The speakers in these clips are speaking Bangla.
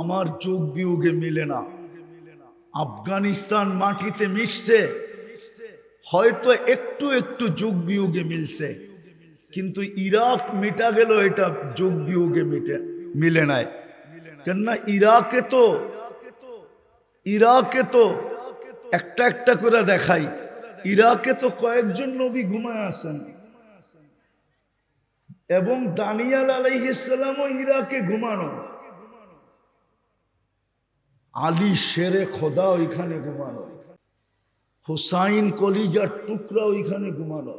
আমার যোগ বিয়োগে মিলে না। আফগানিস্তান মাটিতে মিশছে, হয়তো একটু একটু যোগ বিয়োগে মিলছে। কিন্তু ইরাক মিটা গেল এটা যোগ বিয়োগে মিটে, মিলে নাই। কেননা ইরাকে তো ইরাকে তো একটা একটা করে দেখাই। ইরাকে তো কয়েকজন নবী ঘুমায় আসেন এবং দানিয়াল আলাইহিসালামও ইরাকে ঘুমানো। আলী শেরে খোদা ওইখানে ঘুমানো হুসাইন কলিজার টুকরা ওইখানে ঘুমানো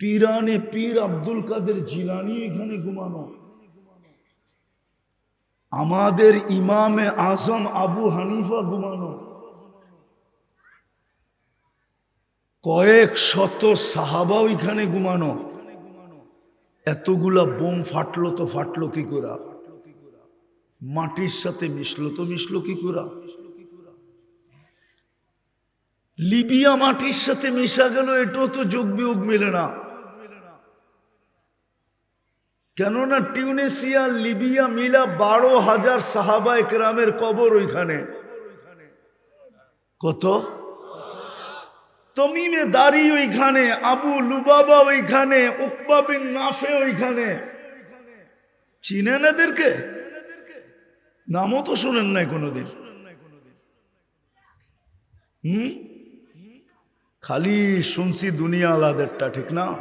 পীরানে পীর আব্দুল কাদের জিলানি এখানে ঘুমানো আমাদের ইমামে আজম আবু হানিফা ঘুমানো কয়েক শত সাহাবা ওইখানে ঘুমানো। এতগুলা বোম ফাটলো তো ফাটলো কি করে? মাটির সাথে মিশলো তো মিশলো কি করে? লিবিয়া মাটির সাথে মিশা গেল এটাও তো যোগ বিয়োগ মেলে না। কেননা টিউনেসিয়া লিবিয়া মিলা বারো হাজার সাহাবা একরামের কবর ওইখানে। কত? তমিমে দাড়ি ওইখানে, আবু লুবাবা ওইখানে, উকবা বিন নাফে ওইখানে। চিনেন এদেরকে? নামও তো শোনেন নাই কোনোদিন। হুম? খালি শুনছি দুনিয়া আলাদেরটা, ঠিক না?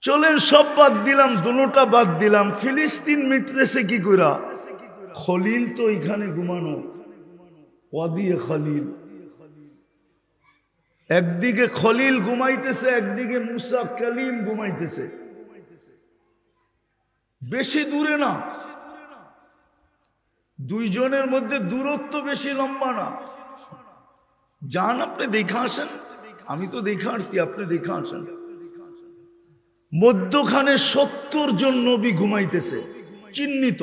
চলেন, সব বাদ দিলাম, দুটা বাদ দিলাম। ফিলিস্তিন মিটতেছে কি কইরা? খলিল তো এখানে ঘুমানো। ওয়াদিয়ে খলিল। একদিকে খলিল ঘুমাইতেছে, একদিকে মুসা কালিম ঘুমাইতেছে। বেশি দূরে না। দুইজনের মধ্যে দূরত্ব বেশি লম্বা না। যান, আপনি দেখে আসেন। আমি তো দেখে আসছি, আপনি দেখে আসেন। মধ্যখানে সত্তর জন নবী ঘুমাইতেছে, চিহ্নিত।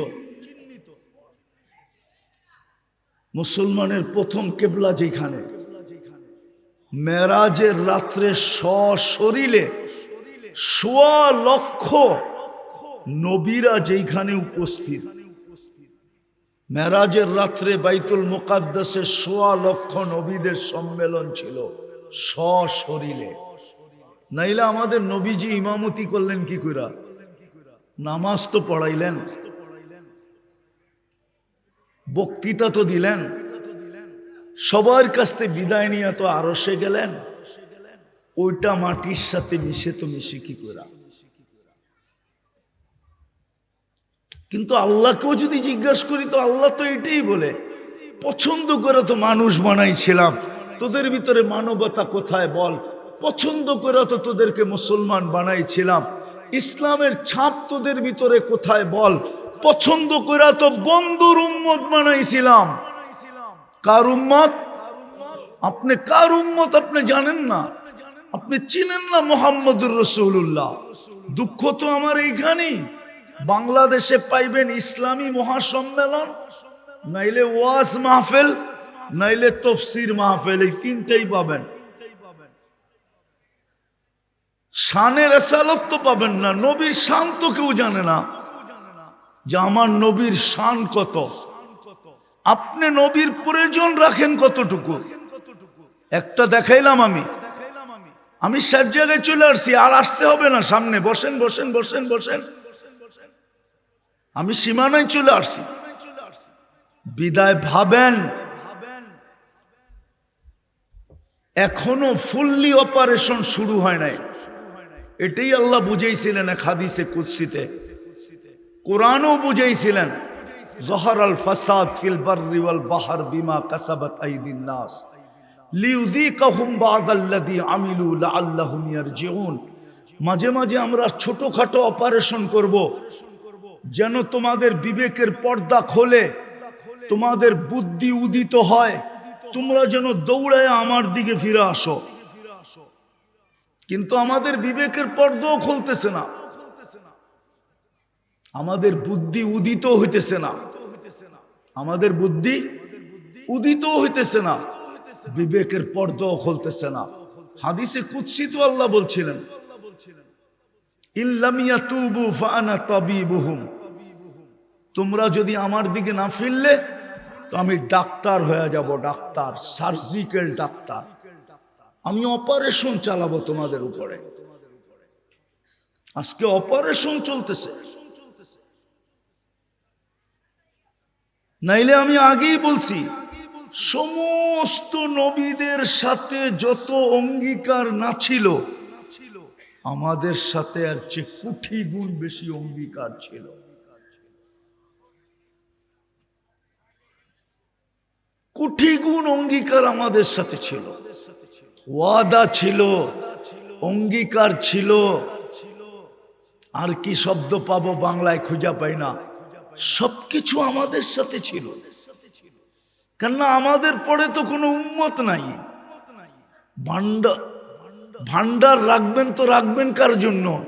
মুসলমানের প্রথম কেবলা যেখানে? মেরাজের রাত্রে সশরীরে সোয়া লক্ষ নবীরা যেখানে উপস্থিত। মেরাজের রাত্রে বাইতুল মোকাদ্দাসের সোয়া লক্ষ নবীদের সম্মেলন ছিল, সশরীরে। নাইলে আমাদের নবীজি ইমামতি করলেন কি কইরা? নামাজ তো পড়াইলেন। বক্তৃতা তো দিলেন। সবার কাছ থেকে বিদায় নিয়ে তো আরসে গেলেন। ওইটা মাটির সাথে মিশে তো মিশে কি করা কিন্তু আল্লাহকেও যদি জিজ্ঞাসা করি, তো আল্লাহ তো এটাই বলে, পছন্দ করে তো মানুষ বানাইছিলাম, তোদের ভিতরে মানবতা কোথায় বল? পছন্দ করে তো তোদেরকে মুসলমান বানাইছিলাম, ইসলামের ছাপ তোদের ভিতরে কোথায় বল? পছন্দ করে তো বন্ধুর উম্মত বানাইছিলাম। কার উম্মত? আপনি কার উম্মত আপনি জানেন না। আপনি চিনেন না মোহাম্মদুর রসুল্লাহ দুঃখ তো আমার এইখানেই। বাংলাদেশে পাইবেন ইসলামী মহাসম্মেলন, নাইলে ওয়াজ মাহফিল, নাইলে তফসির মাহফিল, এই তিনটাই পাবেন। শানের এসালত তো পাবেন না, নবীর শান তো কেউ জানে না যে আমার নবীর শান কত। আপনি নবীর প্রয়োজন রাখেন কতটুকু? একটা দেখাইলাম আমি। আমি সব জায়গায় চলে আসছি, আর আসতে হবে না সামনে। বসেন বসেন বসেন বসেন। আমি সীমানায় চলে আসছি। বিদায় ভাবেন। এখনও ফুললি অপারেশন শুরু হয় নাই। এটাই আল্লাহ বুঝাইছিলেন এক হাদিসে কুৎসিতে কোরআনও বুঝাইছিলেন, জহর আল ফাসাদ ফিল বাররি ওয়াল বাহার বিমা কাসাবাত আইদিন নাস। লিউযীকাহুম বা'দাল্লাযী আমিলু লাআল্লাহুম ইয়ারজিউন। মাঝে মাঝে আমরা ছোটখাটো অপারেশন করব যেন তোমাদের বিবেকের পর্দা খোলে, তোমাদের বুদ্ধি উদিত হয়, তোমরা যেন দৌড়ায় আমার দিকে ফিরে আসো। কিন্তু আমাদের বিবেকের পর্দাও খুলতেছে না। আমাদের বুদ্ধি উদিত হইতেছে না। আমাদের বুদ্ধি উদিত হইতেছে না। বিবেকের পর্দাও খুলতেছে না। হাদিসে কুৎসিত আল্লাহ বলছিলেন ইল্লাম ইয়াতুবু ফাআনা তাবিবুহুম। তোমরা যদি আমার দিকে না ফিরলে, তো আমি ডাক্তার হয়ে যাব, ডাক্তার সার্জিক্যাল ডাক্তার। আমি অপারেশন চালাবো তোমাদের উপরে। আজকে অপারেশন চলতেছে। নাইলে আমি আগেই বলছি, সমস্ত নবীদের সাথে যত অঙ্গীকার না ছিল আমাদের সাথে আর চেয়ে কুঠি গুণ বেশি অঙ্গীকার ছিল। কুঠি গুণ অঙ্গীকার আমাদের সাথে ছিল। ওয়াদা ছিল, অঙ্গীকার ছিল। আর কি শব্দ পাবো বাংলায় খুঁজা পাই না। সবকিছু আমাদের সাথে ছিল। কেননা আমাদের পরে তো কোনো উন্মত নাই। ভান্ডার ভান্ডার রাখবেন তো রাখবেন কার জন্য?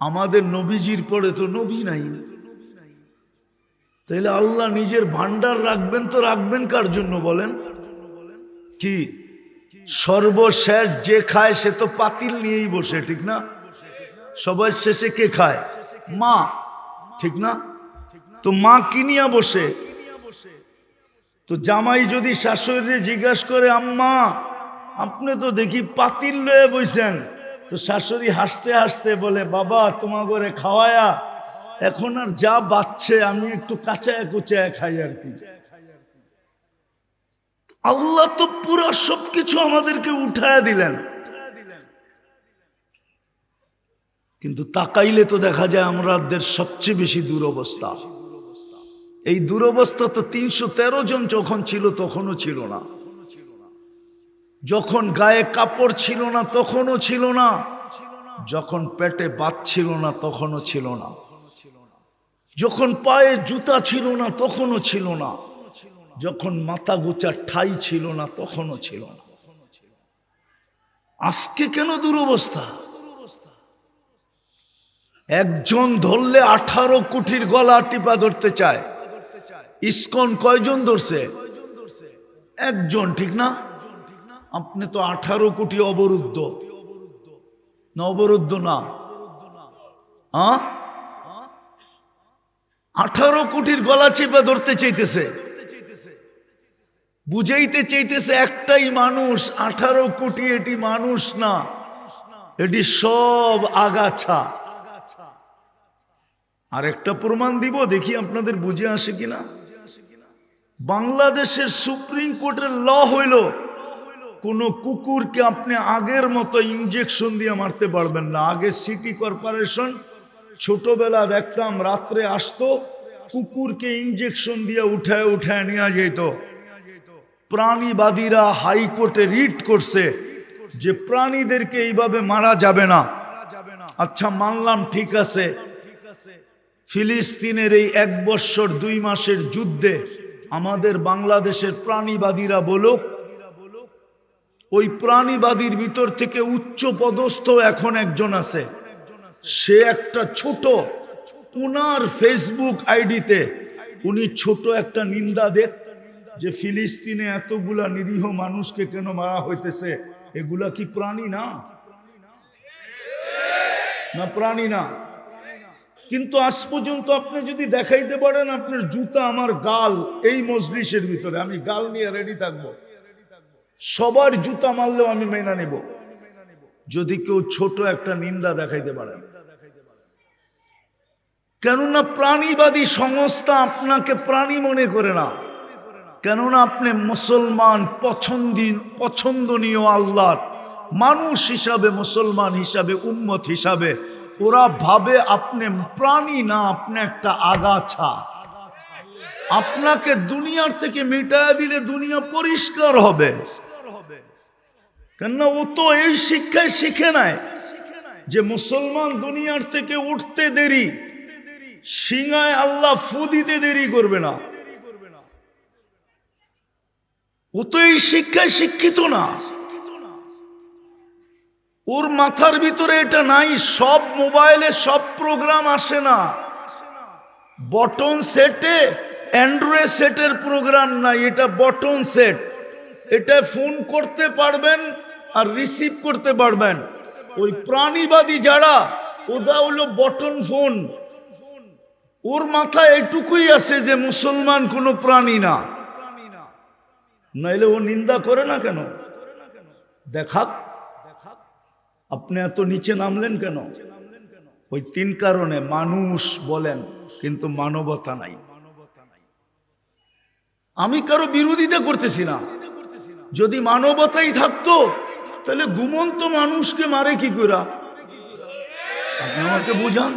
আমাদের নবীজির পরে তো নবী নাই। তাহলে আল্লাহ নিজের ভান্ডার রাখবেন তো রাখবেন কার জন্য বলেন? কি? সর্বশেষ যে খায় সে তো পাতিল নিয়েই বসে, ঠিক না? সবাই শেষে কে খায়? মা, ঠিক না? তো মা কিনিয়া বসে? তো জামাই যদি শাশুড়ি জিজ্ঞাসা করে, আম্মা আপনি তো দেখি পাতিল লয়ে বইছেন। তো শাশুড়ি হাসতে হাসতে বলে, বাবা তোমার ঘরে খাওয়ায়া, এখন আর যা বাচ্চে আমি একটু কাঁচায় কুচায় খাই আর কি। আল্লাহ তো পুরো সবকিছু আমাদেরকে উঠায় দিলেন। কিন্তু তাকাইলে তো দেখা যায় আমাদের সবচেয়ে বেশি দুরবস্থা। এই দুরবস্থা তো তিনশো তেরো জন যখন ছিল, তখনও ছিল না। যখন গায়ে কাপড় ছিল না, তখনও ছিল না। যখন পেটে বাত ছিল না, তখনও ছিল না। যখন পায়ে জুতা ছিল না, তখনও ছিল না। যখন মাথা গোচা ঠাই ছিল না, তখনও ছিল না। আজকে কেন দুরবস্থা? একজন ধরলে আঠারো কোটির গলা টিপা ধরতে চায়। ইস্কন কয়জন ধরছে? একজন, ঠিক না? আপনি তো আঠারো কোটি অবরুদ্ধ। অবরুদ্ধ না। আঠারো কোটির গলা চেপে ধরতে চাইতেছে। বুঝাইতে চাইতেছে একটাই মানুষ, আঠারো কোটি এটি মানুষ না। এটি সব আগাছা। আর একটা প্রমাণ দিব, দেখি আপনাদের বুঝে আসে কিনা। বাংলাদেশের সুপ্রিম কোর্টের ল হইল কোন কুকুরকে আপনি আগের মতো ইঞ্জেকশন দিয়ে মারতে পারবেন না। আগে সিটি কর্পোরেশন ছোটবেলা দেখতাম, রাত্রে আসতো, কুকুরকে ইঞ্জেকশন দিয়ে উঠায় উঠায় নিয়ে যেত। প্রাণীবাদীরা হাইকোর্টে রিট করছে যে প্রাণীদেরকে এইভাবে মারা যাবে না। আচ্ছা মানলাম ঠিক আছে। ফিলিস্তিনের এই এক বৎসর দুই মাসের যুদ্ধে আমাদের বাংলাদেশের প্রাণীবাদীরা বলুক ওই প্রাণীবাদীর ভিতর থেকে উচ্চ পদস্থ এখন একজন আছে। সে একটা ছোট, উনার ফেসবুক আইডিতে, উনি ছোট একটা নিন্দা দেখ যে ফিলিস্তিনে এতগুলা নিরীহ মানুষকে কেন মারা হইতেছে? এগুলা কি প্রাণী না? না প্রাণী না। কিন্তু আজ পর্যন্ত আপনি যদি দেখাইতে পারেন, আপনার জুতা, আমার গাল এই মজলিসের ভিতরে, আমি গাল নিয়ে রেডি থাকব। সবার জুতা মারলেও আমি মেনা নেব। যদি কেউ ছোট একটা নিন্দা দেখাইতে পারে। কেননা প্রাণীবাদী সংস্থা আপনাকে প্রাণী মনে করে না। কেননা আপনি মুসলমান পছন্দি, পছন্দনীয় আল্লাহর মানুষ হিসাবে, মুসলমান হিসাবে, উম্মত হিসাবে, ওরা ভাবে আপনি প্রাণী না, আপনি একটা আগাছা। আপনাকে দুনিয়ার থেকে মিটায় দিলে দুনিয়া পরিষ্কার হবে। কেননা ও তো এই শিক্ষায় শিখে নাই যে মুসলমান দুনিয়ার থেকে উঠতে দেরি সিংহায় আল্লাহ ফু দিতে দেরি করবে না। ও তো এই শিক্ষায় শিক্ষিত না। ওর মাথার ভিতরে এটা নাই, সব মোবাইলে সব প্রোগ্রাম আসে না। বটন সেটে, অ্যান্ড্রয়েড সেটের প্রোগ্রাম নাই, এটা বটন সেট। এটা ফোন করতে পারবেন আর রিসিভ করতে পারবেন। ওই প্রাণীবাদী যারা ওদা হলো বটন ফোন। ওর মাথায় এটুকুই আছে যে মুসলমান কোনো প্রাণী না। নাইলে ও নিন্দা করে না কেন? দেখাক। আপনি এত নিচে নামলেন কেন? ওই তিন কারণে মানুষ বলেন, কিন্তু মানবতা নাই। আমি কারও বিরোধিতা করতেছি না। যদি মানবতাই থাকতো তাহলে ঘুমন্ত মানুষকে মারে কি করে আপনি আমাকে বুঝান?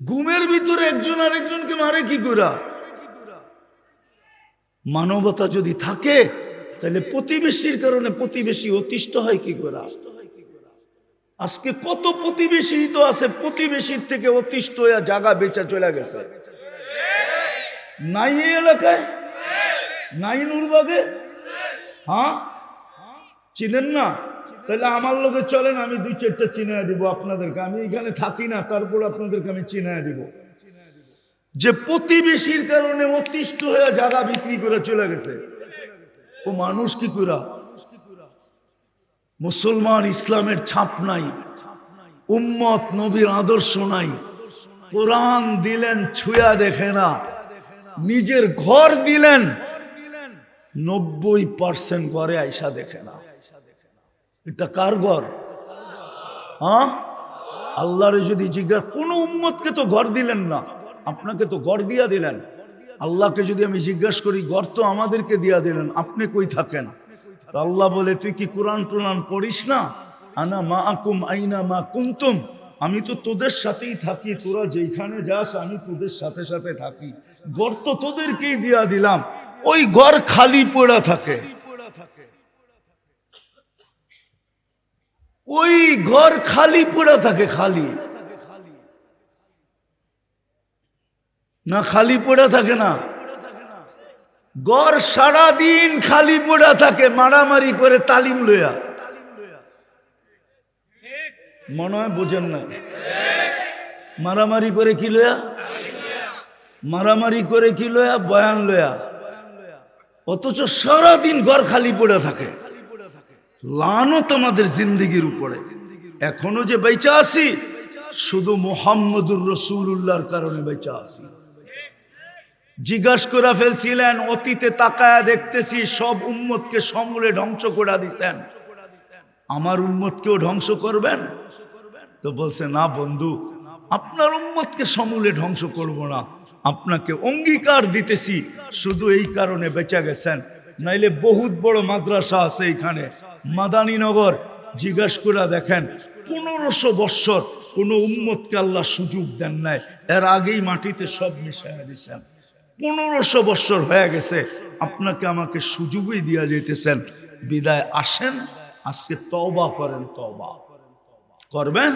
ঘুমের ভিতরে একজন আরেকজনকে মারে কি করে মানবতা যদি থাকে, তাহলে প্রতিবেশীর কারণে প্রতিবেশী অতিষ্ঠ হয় কি করে আজকে কত প্রতিবেশী তো আছে, প্রতিবেশীর থেকে অতিষ্ঠ হয়ে জায়গা বেচা চলে গেছে। নাই এলাকায়? নাই নুরবাগে? হ্যাঁ? চিনেন না? তাহলে আমার লোকে চলেন, আমি দুই চারটা চিনায় দিব আপনাদেরকে। আমি এখানে থাকি না, তারপর আপনাদেরকে আমি চিনায় দিব। যে প্রতিবেশীর কারণে অতিষ্ঠ হয়ে জায়গা বিক্রি করে চলে গেছে। ও মানুষ কি করা মুসলমান ইসলামের ছাপ নাই, উম্মত নবীর আদর্শ নাই। কোরআন দিলেন, ছুঁয়া দেখে না। নিজের ঘর দিলেন, নব্বই পার্সেন্ট ঘরে আইসা দেখে না। এটা কার ঘর হ্যাঁ? আল্লাহরে যদি জিজ্ঞাসা, কোন উম্মতকে তো ঘর দিলেন না, আপনাকে তো ঘর দিয়া দিলেন। আল্লাহকে যদি আমি জিজ্ঞাসা করি, ঘর তো আমাদেরকে দিয়া দিলেন, আপনি কই থাকেন? তো আল্লাহ বলে, তুই কি কোরআন টোরআন পড়িস না? আনা মা আকুম আইনা মা কুমতুম আমি তো তোদের সাথেই থাকি, তোরা যেখানে যাস, আমি তোদের সাথে সাথে থাকি। ঘর তো তোদেরকেই দিয়া দিলাম। ওই ঘর খালি পড়া থাকে। ওই ঘর খালি পড়া থাকে, খালি। না, খালি পড়ে থাকে না। গড় সারা দিন খালি পড়ে থাকে, মারামারি করে তালিম লইয়া। মনে হয় বোঝেন না। মারামারি করে কি লয়া মারামারি করে কি লয়া বয়ান লয়া অথচ সারাদিন ঘর খালি পড়ে থাকে। লানো তোমাদের জিন্দিগির উপরে। এখনও যে বেচা আছি, শুধু মোহাম্মদুর রসুল্লাহর কারণে বেচা আছি। জিজ্ঞাসা করে ফেলছিলেন, অতীতে তাকায়া দেখতেছি, সব উম্মতকে সমূলে ধ্বংস করে দিছেন। আমার উম্মতকেও ধ্বংস করবেন? তো বলছে, না বন্ধু, আপনার উম্মতকে সমূলে ধ্বংস করব না। আপনাকে অঙ্গীকার দিতেছি, শুধু এই কারণে বেঁচে গেছেন। নাইলে বহুত বড় মাদ্রাসা আছে এখানে মাদানীনগর, জিজ্ঞাসা করে দেখেন, পনেরোশো বৎসর কোনো উম্মতকে আল্লাহ সুযোগ দেন নাই। এর আগেই মাটিতে সব মিশাইয়া দিছেন। পনেরোশো বৎসর হয়ে গেছে, আপনাকে আমাকে সুযোগই দিয়া যেতেছেন বিদায় আসেন, আজকে তওবা করেন, তওবা। করবেন?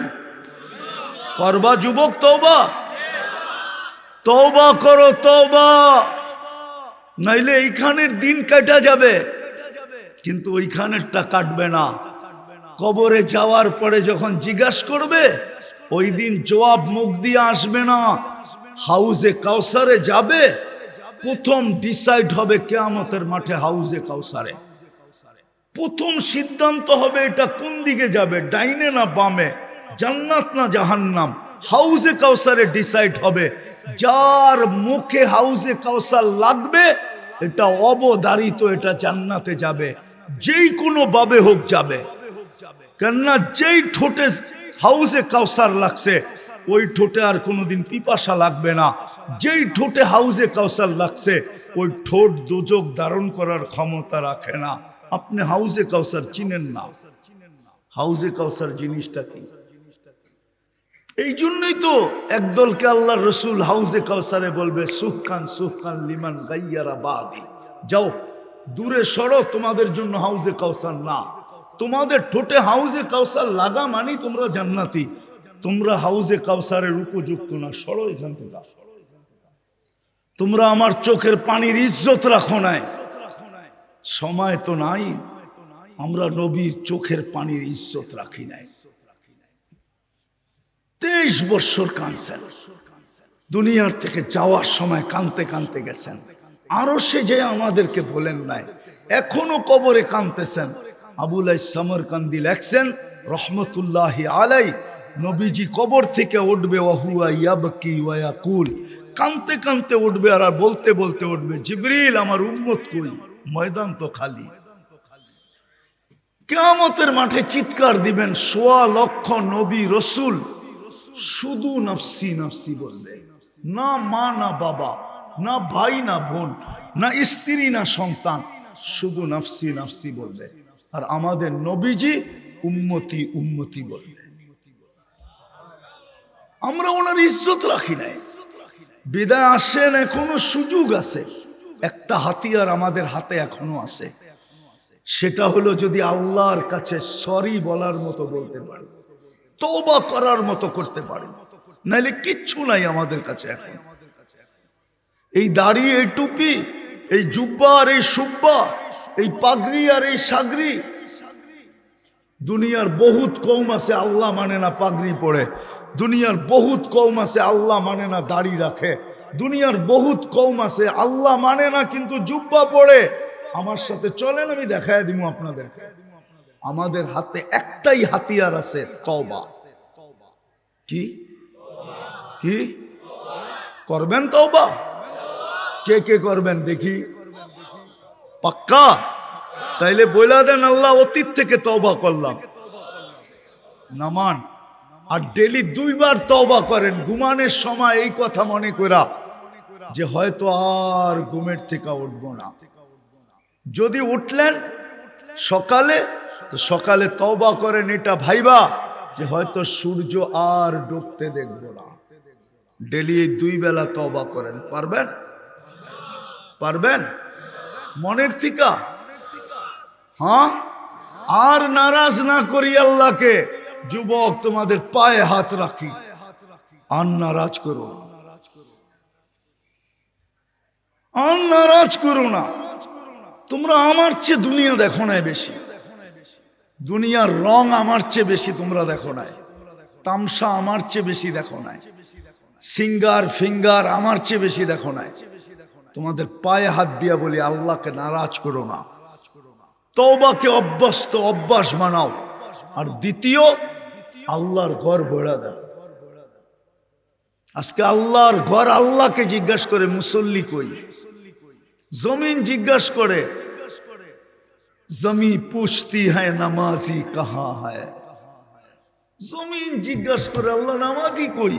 করবা যুবক, তওবা? তওবা করো, তওবা। নাইলে এইখানের দিন কাটা যাবে। কিন্তু ওইখানেরটা কাটবে না। কবরে যাওয়ার পরে যখন জিজ্ঞাসা করবে, ওই দিন জবাব মুখ দিয়ে আসবে না। হাউজে কাউসারে যাবে, প্রথম ডিসাইড হবে কেয়ামতের মাঠে হাউজে কাউসারে। প্রথম সিদ্ধান্ত হবে এটা কোন দিকে যাবে, ডাইনে না বামে, জান্নাত না জাহান্নাম। হাউজে কাউসারে ডিসাইড হবে, যার মুখে হাউজে কাউসার লাগবে, এটা অবধারিত এটা জান্নাতে যাবে। যেই কোনো বাবে হোক যাবে। কেননা যেই ঠোঁটে হাউজে কাউসার লাগছে, ওই ঠোঁটে আর কোনোদিন পিপাসা লাগবে না। যেই ঠোঁটে হাউজে কাউসার লাগছে, ওই ঠোঁট দুযোগ ধারণ করার ক্ষমতা রাখে না। আপনি হাউজে কাউসার চিনেন না। হাউজে কাউসার জিনিসটা কি? এই জন্যই তো একদলকে আল্লাহ রসুল হাউজে কাউসারে বলবে সুখান সুখান লিমান গাইয়ারা বাদি। যাও দূরে সরো, তোমাদের জন্য হাউজে কাউসার না। তোমাদের ঠোঁটে হাউজে কাউসার লাগা মানি তোমরা জান্নাতি। তোমরা হাউজে কাউসারের উপযুক্ত না, সরো এখান থেকে। তোমরা আমার চোখের পানির ইজ্জত রাখো নাই। সময় তো নাই। আমরা নবীর চোখের পানির ইজ্জত রাখি নাই। তেইশ বৎসর কাঁদছেন। দুনিয়ার থেকে যাওয়ার সময় কানতে কানতে গেছেন। আরও সে যে আমাদেরকে বলেন নাই, এখনও কবরে কানতেছেন আবুল সামর কান্দি লেখছেন, রহমতুল্লাহ আলাই, নবীজি কবর থেকে উঠবে ওয়াকুল কানতে কানতে উঠবে আর বলতে বলতে উঠবে, জিবরিল, আমার উম্মত কই? ময়দান তো খালি। কেয়ামতের মাঠে চিৎকার দিবেন, সোয়া লক্ষ নবী রসুল। শুধু নফসি নফসি বলবে না মা, না বাবা। না ভাই, না বোন, না স্ত্রী, না সন্তান, শুধু নাফসি নাফসি বলবে। আর আমাদের নবীজি উম্মতি উম্মতি বলবে। আমরা ওনার ইজ্জত রাখি নাই। বিদায় আসেন, এখনও সুযোগ আছে। একটা হাতিয়ার আমাদের হাতে এখনও আছে। সেটা হলো যদি আল্লাহর কাছে সরি বলার মতো বলতে পারি, তওবা করার মতো করতে পারি নাইলে কিচ্ছু নাই আমাদের কাছে এখন। এই দাড়ি, এই টুপি, এই জুব্বা আর এই সুব্বা, এই পাগড়ি আর এই সাগরি, দুনিয়ার বহুত কৌম আছে, আল্লাহ মানে না পাগড়ি পড়ে। দুনিয়ার বহুত কৌম আছে, আল্লাহ মানে না দাড়ি রাখে। দুনিয়ার বহুত কৌম আছে, আল্লাহ মানে না কিন্তু জুব্বা পড়ে। আমার সাথে চলেন, আমি দেখায় দিব আপনাদের। আমাদের হাতে একটাই হাতিয়ার আছে, তওবা। কি? কি? করবেন তওবা? কে কে করবেন দেখি? পাক্কা? তাইলে বইলা দেন আল্লাহ, অতীত থেকে তওবা করলাম। নামান, আর ডেলি দুইবার তওবা করেন, ঘুমানোর সময় এই কথা মনে করা যে হয়তো আর ঘুমের থেকে উঠবো না। যদি উঠলেন সকালে, তো সকালে তওবা করেন, এটা ভাইবা যে হয়তো সূর্য আর ডুবতে দেখব না। ডেলি দুই বেলা তওবা করেন, পারবেন? পারবেন? মনের থিকা? হ্যাঁ? আর নারাজ না করি আল্লাহকে, যুবক তোমাদের পায়ে হাত রাখি। আর নারাজ করো না। আর নারাজ করো না। তোমরা আমার চেয়ে দুনিয়া দেখো নাই বেশি। দুনিয়ার রং আমার চেয়ে বেশি তোমরা দেখো নাই। তামসা আমার চেয়ে বেশি দেখো নাই। সিঙ্গার, ফিঙ্গার আমার চেয়ে বেশি দেখো নাই। তোমাদের পায়ে হাত দিয়া বলি, আল্লাহকে নারাজ করো না। তওবাকে অভ্যস্ত অভ্যাস বানাও আর দ্বিতীয়, আল্লাহর ঘর বেড়া দেন আজকে আল্লাহর ঘর আল্লাহকে জিজ্ঞাসা করে, মুসল্লি কই? জমিন জিজ্ঞাসা করে, জমি পুছতি হ্যায়, নামাজি কাহা হ্যায়? জমিন জিজ্ঞাসা করে, আল্লাহ নামাজি কই?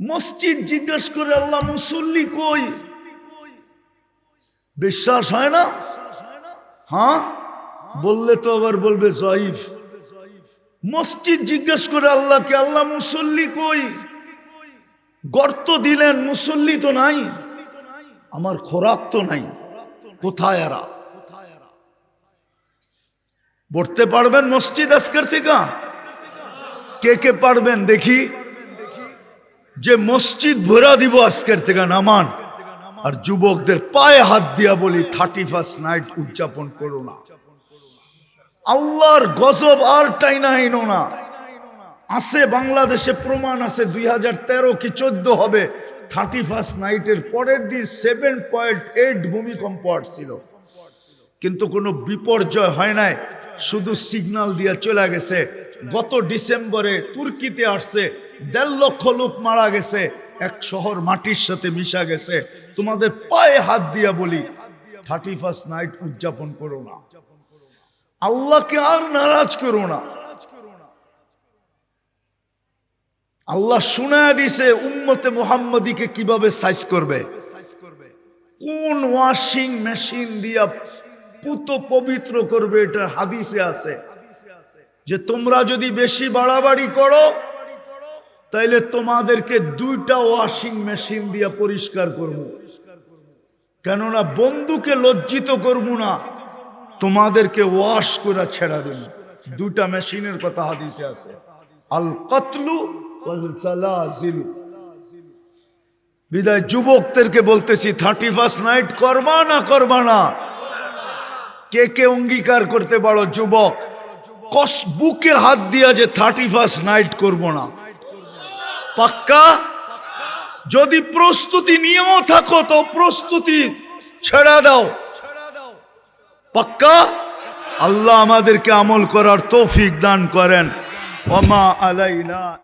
মসজিদ জিজ্ঞেস করে আল্লাহ, মুসল্লি কই? বিশ্বাস হয় না? হ্যাঁ? বললে তো আবার বলবে জয়ীফ। মসজিদ জিজ্ঞেস করে আল্লাহকে, আল্লাহ, মুসল্লি কই? গর্ত দিলেন, মুসল্লি তো নাই। আমার খোরাক তো নাই। কোথায় এরা? পড়তে পারবেন মসজিদ আজকের থেকে? কে কে পারবেন দেখি? যে মসজিদ ভরা দিব আজকের থেকে নামান। আর যুবকদের পায়ে হাত দিয়া বলি, থার্টি ফার্স্ট নাইট উদযাপন করো না। আল্লাহর গজব আর টাইনা আইনো না। আছে বাংলাদেশে প্রমাণ আছে, দুই হাজার তেরো কি চোদ্দ হবে। থার্টি ফার্স্ট নাইটের পরের দিন সেভেন পয়েন্ট এইট ভূমিকম্প আসছিল। কিন্তু কোনো বিপর্যয় হয় নাই। শুধু সিগন্যাল দিয়ে চলে গেছে। গত ডিসেম্বরে তুর্কিতে আসছে, দেড় লক্ষ লোক মারা গেছে, এক শহর মাটির সাথে মিশা গেছে। তোমাদের পায়ে হাত দিয়া বলি থার্টি ফার্স্ট নাইট উদযাপন করো না। আল্লাহকে আর নারাজ করো না। আল্লাহ শুনায় দিছে, উম্মতে মোহাম্মদীকে কীভাবে সাইজ করবে? কোন ওয়াশিং মেশিন দিয়া পুত পবিত্র করবে এটা হাদিসে আছে। যে তোমরা যদি বেশি বাড়াবাড়ি করো, তাইলে তোমাদেরকে দুইটা ওয়াশিং মেশিন দিয়ে পরিষ্কার করব। কেননা বন্ধুকে লজ্জিত করব না, তোমাদেরকে ওয়াশ করে ছেড়া দেব। দুটা মেশিনের কথা হাদিসে আছে। আল কতলু বিদায়, যুবকদেরকে বলতেছি থার্টি ফার্স্ট নাইট করবা না করবা না? কে কে অঙ্গীকার করতে পারো, যুবক? কস বুকে হাত দিয়া যে থার্টি ফার্স্ট নাইট করব না। পাক্কা? যদি প্রস্তুতি নিয়েও থাকো, তো প্রস্তুতি ছেড়া দাও। পাক্কা? আল্লাহ আমাদেরকে আমল করার তৌফিক দান করেন। ওমা আলাইনা